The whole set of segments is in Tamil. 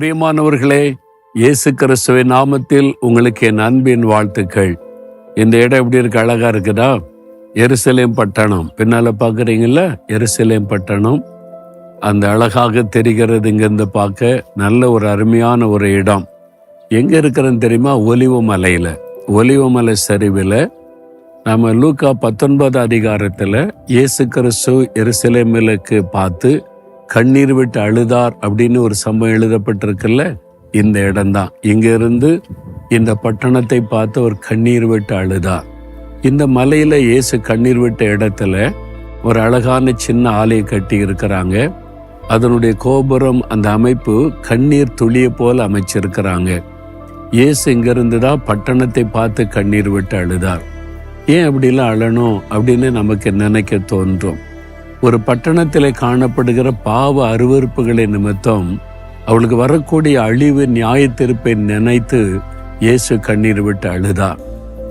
பிரியமானவர்களே இயேசு கிறிஸ்துவின் நாமத்தில் உங்களுக்கு என் அன்பின் வாழ்த்துக்கள். இந்த இடம் எப்படி இருக்கு? அழகா இருக்குதா? எருசலேம் பட்டணம். பின்னால பாக்குறீங்கல்ல? எருசலேம் பட்டணம். அந்த அழகாக தெரிகிறது இங்கிருந்து பார்க்க நல்ல ஒரு அருமையான ஒரு இடம். எங்க இருக்கிறன்னு தெரியுமா? ஒலிவ மலையில. ஒலிவ மலை சரிவில். நம்ம லூக்கா பத்தொன்பது அதிகாரத்தில் இயேசு கிறிஸ்து எருசலேமிலுக்கு பார்த்து கண்ணீர் விட்டு அழுதார் அப்படின்னு ஒரு சம்பவம் எழுதப்பட்டிருக்குல்ல? இந்த இடம்தான். இங்கிருந்து இந்த பட்டணத்தை பார்த்து ஒரு கண்ணீர் விட்டு அழுதார். இந்த மலையில இயேசு கண்ணீர் விட்ட இடத்துல ஒரு அழகான சின்ன ஆலையை கட்டி இருக்கிறாங்க. அதனுடைய கோபுரம் அந்த அமைப்பு கண்ணீர் துளிய போல் அமைச்சிருக்கிறாங்க. இயேசு இங்கிருந்து தான் பட்டணத்தை பார்த்து கண்ணீர் விட்டு அழுதார். ஏன் அப்படிலாம் அழணும் அப்படின்னு நமக்கு நினைக்க தோன்றும். ஒரு பட்டணத்தில் காணப்படுகிற பாவ அருவறுப்புகளை நிமித்தம் அவளுக்கு வரக்கூடிய அழிவு நியாயத்திருப்பை நினைத்து இயேசு கண்ணீர் விட்டு அழுதா.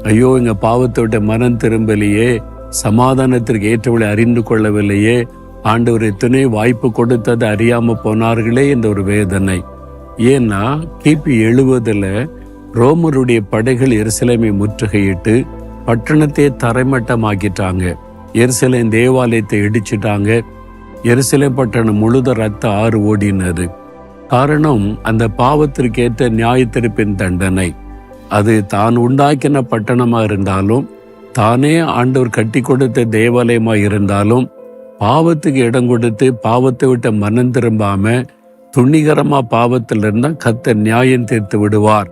ஐயோ எங்கள் பாவத்தோட மனம் திரும்பலையே சமாதானத்திற்கு ஏற்றவளை அறிந்து கொள்ளவில்லையே ஆண்டவர் துணை வாய்ப்பு கொடுத்தது அறியாம போனார்களே என்ற ஒரு வேதனை. ஏன்னா கிபி எழுபதுல ரோமருடைய படைகள் எருசலேமை முற்றுகையிட்டு பட்டணத்தை தரைமட்டமாக்கிட்டாங்க. எருசலேம் தேவாலயத்தை இடிச்சிட்டாங்க. எருசலேம் பட்டணம் முழுத ரத்த ஆறு ஓடினது. காரணம் அந்த பாவத்திற்கேற்ற நியாயத்திருப்பின் தண்டனை. அது தான் உண்டாக்கின பட்டணமா இருந்தாலும் தானே ஆண்டவர் கட்டி கொடுத்த தேவாலயமா இருந்தாலும் பாவத்துக்கு இடம் கொடுத்து பாவத்தை விட்ட மனம் திரும்பாம துணிகரமா பாவத்தில் இருந்தால் கத்த நியாயம் தீர்த்து விடுவார்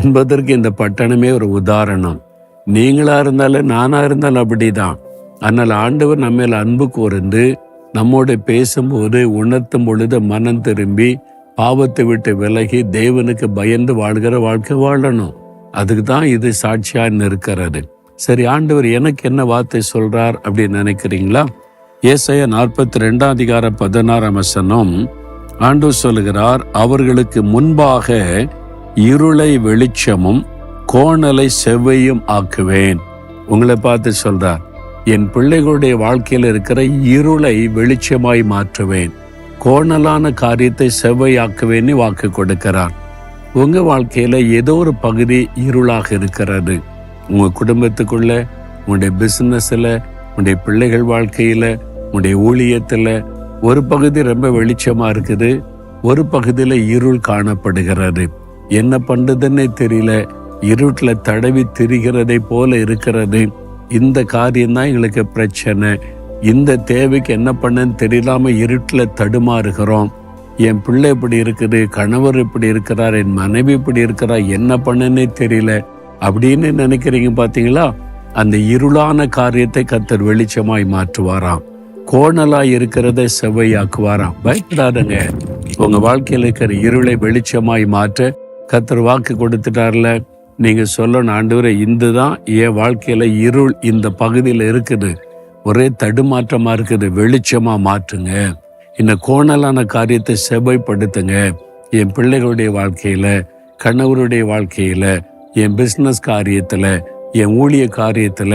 என்பதற்கு இந்த பட்டணமே ஒரு உதாரணம். நீங்களா இருந்தாலும் நானா இருந்தாலும் அப்படிதான். ஆனால் ஆண்டவர் நம்ம மேல் அன்பு கூர்ந்து நம்மோட பேசும்போது உணர்த்தும் பொழுது மனம் திரும்பி பாவத்தை விட்டு விலகி தேவனுக்கு பயந்து வாழ்கிற வாழ்க்கை வாழணும். அதுக்கு தான் இது சாட்சியாக இருக்கிறது சரி ஆண்டவர் எனக்கு என்ன வார்த்தை சொல்றார் அப்படின்னு நினைக்கிறீங்களா? ஏசைய நாற்பத்தி ரெண்டாம் அதிகார பதினாறாம் வசனம் ஆண்டு சொல்லுகிறார் அவர்களுக்கு முன்பாக இருளை வெளிச்சமும் கோணலை செவ்வையும் ஆக்குவேன். உங்களை பார்த்து சொல்றார் என் பிள்ளைகளுடைய வாழ்க்கையில் இருக்கிற இருளை வெளிச்சமாய் மாற்றுவேன். கோணலான காரியத்தை செவ்வையாக்குவேன்னு வாக்கு கொடுக்கிறார். உங்க வாழ்க்கையில ஏதோ ஒரு பகுதி இருளாக இருக்கிறது. உங்க குடும்பத்துக்குள்ள உங்களுடைய பிசினஸ்ல உங்களுடைய பிள்ளைகள் வாழ்க்கையில உங்களுடைய ஊழியத்துல ஒரு பகுதி ரொம்ப வெளிச்சமா இருக்குது. ஒரு பகுதியில இருள் காணப்படுகிறது. என்ன பண்றதுன்னே தெரியல. இருட்டில் தடவி திரிகிறதை போல இருக்கிறது. இந்த காரியம்தான் எங்களுக்கு பிரச்சனை. இந்த தேவைக்கு என்ன பண்ணன்னு தெரியலாம இருட்டில் தடுமாறுகிறோம். என் பிள்ளை இப்படி இருக்குது கணவர் இப்படி இருக்கிறார் என் மனைவி இப்படி இருக்கிறார் என்ன பண்ணனே தெரியல. அப்படின்னு நினைக்கிறீங்க பார்த்தீங்களா அந்த இருளான காரியத்தை கத்தர் வெளிச்சமாய் மாற்றுவாராம். கோணலாய் இருக்கிறத செவ்வையாக்குவாராம். பயப்படாதங்க. உங்க வாழ்க்கையில் இருக்கிற இருளை வெளிச்சமாய் மாற்ற கத்தர் வாக்கு கொடுத்துட்டார்ல. நீங்க சொல்லணும் ஆண்டவரை இந்த தான் என் வாழ்க்கையில இருள் இந்த பகுதியில் இருக்குது. ஒரே தடுமாற்றமா இருக்குது வெளிச்சமா மாற்றுங்க. இந்த கோணலான காரியத்தை செவைப்படுத்துங்க என் பிள்ளைகளுடைய வாழ்க்கையில கணவருடைய வாழ்க்கையில என் பிசினஸ் காரியத்துல என் ஊழிய காரியத்துல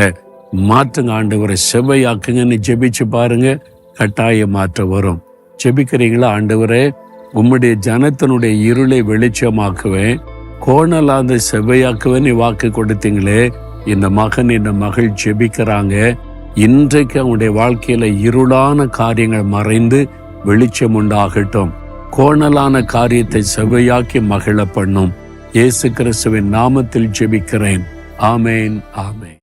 மாற்றுங்க ஆண்டவரை. செவையாக்குங்கன்னு ஜெபிச்சு பாருங்க கட்டாய மாற்ற வரும். ஜெபிக்கிறீங்களா ஆண்டவரே? உம்முடைய ஜனத்தினுடைய இருளை வெளிச்சமாக்குவேன். கோணலாந்த நீ வாக்கு கொடுத்தீங்களே. இந்த மகன் இந்த மகள் ஜெபிக்கிறாங்க. இன்றைக்கு அவனுடைய வாழ்க்கையில இருளான காரியங்கள் மறைந்து வெளிச்சம் உண்டாகட்டும். கோணலான காரியத்தை செவ்வையாக்கி மகிழ பண்ணும். இயேசு கிறிஸ்துவின் நாமத்தில் ஜெபிக்கிறேன். ஆமேன் ஆமேன்.